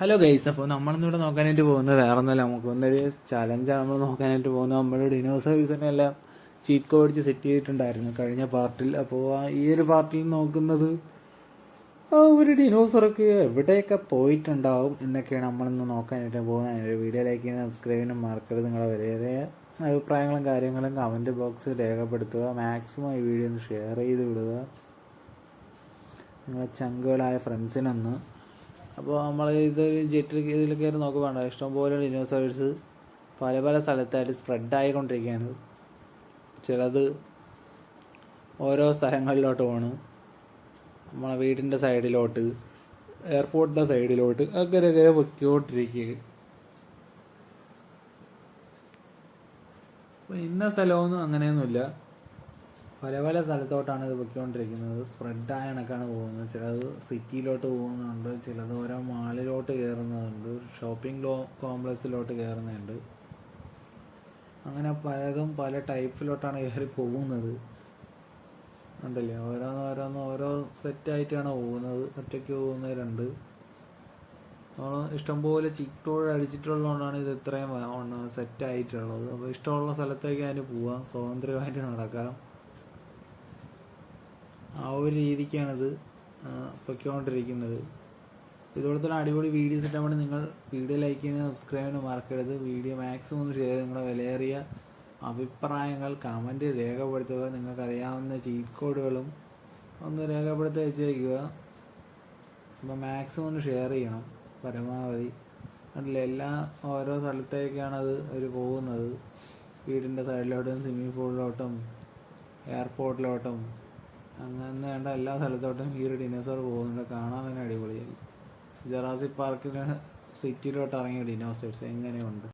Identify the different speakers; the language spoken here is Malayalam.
Speaker 1: ഹലോ ഗൈസ് അപ്പോൾ നമ്മളിന്നിവിടെ നോക്കാനായിട്ട് പോകുന്നത് വേറെ ഒന്നുമല്ല നമുക്ക് ഒന്നൊരു ചലഞ്ചാണ് നമ്മൾ നോക്കാനായിട്ട് പോകുന്നത് നമ്മൾ ഡിനോസേഴ്സിനെ എല്ലാം ചീറ്റ് കോടിച്ച് സെറ്റ് ചെയ്തിട്ടുണ്ടായിരുന്നു കഴിഞ്ഞ പാർട്ടിൽ അപ്പോൾ ഈ ഒരു പാർട്ടിൽ നോക്കുന്നത് ആ ഒരു ഡിനോസറൊക്കെ എവിടെയൊക്കെ പോയിട്ടുണ്ടാവും എന്നൊക്കെയാണ് നമ്മളിന്ന് നോക്കാനായിട്ട് പോകുന്നത്. വീഡിയോ ലൈക്ക് ചെയ്യുന്ന സബ്സ്ക്രൈബിനും മറക്കരുത്. നിങ്ങളുടെ വലിയ അഭിപ്രായങ്ങളും കാര്യങ്ങളും കമന്റ് ബോക്സിൽ രേഖപ്പെടുത്തുക. മാക്സിമം ഈ വീഡിയോ ഒന്ന് ഷെയർ ചെയ്ത് വിടുക. നിങ്ങളെ ചങ്കുകളായ ഫ്രണ്ട്സിനൊന്ന് അപ്പോൾ നമ്മൾ ഇത് ജെറ്റിൽ ഇതിൽ കയറി നോക്കുവാണ്. ഇഷ്ടംപോലെ ഡിനോസേഴ്സ് പല പല സ്ഥലത്തായിട്ട് സ്പ്രെഡ് ആയിക്കൊണ്ടിരിക്കുകയാണ്. ചിലത് ഓരോ സ്ഥലങ്ങളിലോട്ട് പോണ്. നമ്മളെ വീടിന്റെ സൈഡിലോട്ട് എയർപോർട്ടിന്റെ സൈഡിലോട്ട് അങ്ങനെ അങ്ങനെ പൊയ്ക്കൊണ്ടിരിക്കുക ഇന്ന സ്ഥലമൊന്നും അങ്ങനെയൊന്നുമില്ല. പല പല സ്ഥലത്തോട്ടാണ് ഇത് പൊയ്ക്കൊണ്ടിരിക്കുന്നത്. സ്പ്രെഡ് ആയ കണക്കാണ് പോകുന്നത്. ചിലത് സിറ്റിയിലോട്ട് പോകുന്നുണ്ട്. ചിലത് ഓരോ മാളിലോട്ട് കയറുന്നുണ്ട്. ഷോപ്പിംഗ് ലോ കോംപ്ലക്സിലോട്ട് കയറുന്നുണ്ട്. അങ്ങനെ പലതും പല ടൈപ്പിലോട്ടാണ് കയറി പോകുന്നത്. ഉണ്ടല്ലേ ഓരോന്ന് ഓരോന്ന് ഓരോ സെറ്റായിട്ടാണ് പോകുന്നത്. ഒറ്റയ്ക്ക് പോകുന്നവരുണ്ട്. ഇഷ്ടംപോലെ ചിറ്റോട് അടിച്ചിട്ടുള്ളതുകൊണ്ടാണ് ഇത് ഇത്രയും സെറ്റായിട്ടുള്ളത് അപ്പോൾ ഇഷ്ടമുള്ള സ്ഥലത്തേക്ക് അതിന് പോവാം. സ്വാതന്ത്ര്യമായിട്ട് നടക്കാം. ഒരു രീതിക്കാണിത് പൊയ്ക്കൊണ്ടിരിക്കുന്നത്. ഇതുപോലെ തന്നെ അടിപൊളി വീഡിയോസ് ഇട്ടാൽ വേണ്ടി നിങ്ങൾ വീഡിയോ ലൈക്ക് ചെയ്യുന്നത് സബ്സ്ക്രൈബ് ചെയ്യാൻ മറക്കരുത്. വീഡിയോ മാക്സിമം ഒന്ന് ഷെയർ നിങ്ങളുടെ വിലയേറിയ അഭിപ്രായങ്ങൾ കമന്റ് രേഖപ്പെടുത്തുക നിങ്ങൾക്കറിയാവുന്ന ചീറ്റ് കോഡുകളും ഒന്ന് രേഖപ്പെടുത്തി വെച്ചേക്കുക അപ്പോൾ മാക്സിമം ഒന്ന് ഷെയർ ചെയ്യണം പരമാവധി. അതിൽ എല്ലാ ഓരോ സ്ഥലത്തേക്കാണ് അത് അവർ പോകുന്നത്. വീടിന്റെ സൈഡിലോട്ടും സ്വിമ്മിംഗ് പൂളിലോട്ടും എയർപോർട്ടിലോട്ടും അങ്ങനെ വേണ്ട എല്ലാ സ്ഥലത്തോട്ടും ഈ ഒരു ഡിനോസർ പോകുന്നുണ്ട്. കാണാൻ തന്നെ അടിപൊളിയായി. ജറാസി പാർക്കിൽ സിറ്റിയിലോട്ട് ഇറങ്ങിയ ഡിനോസേഴ്സ് എങ്ങനെയുണ്ട്?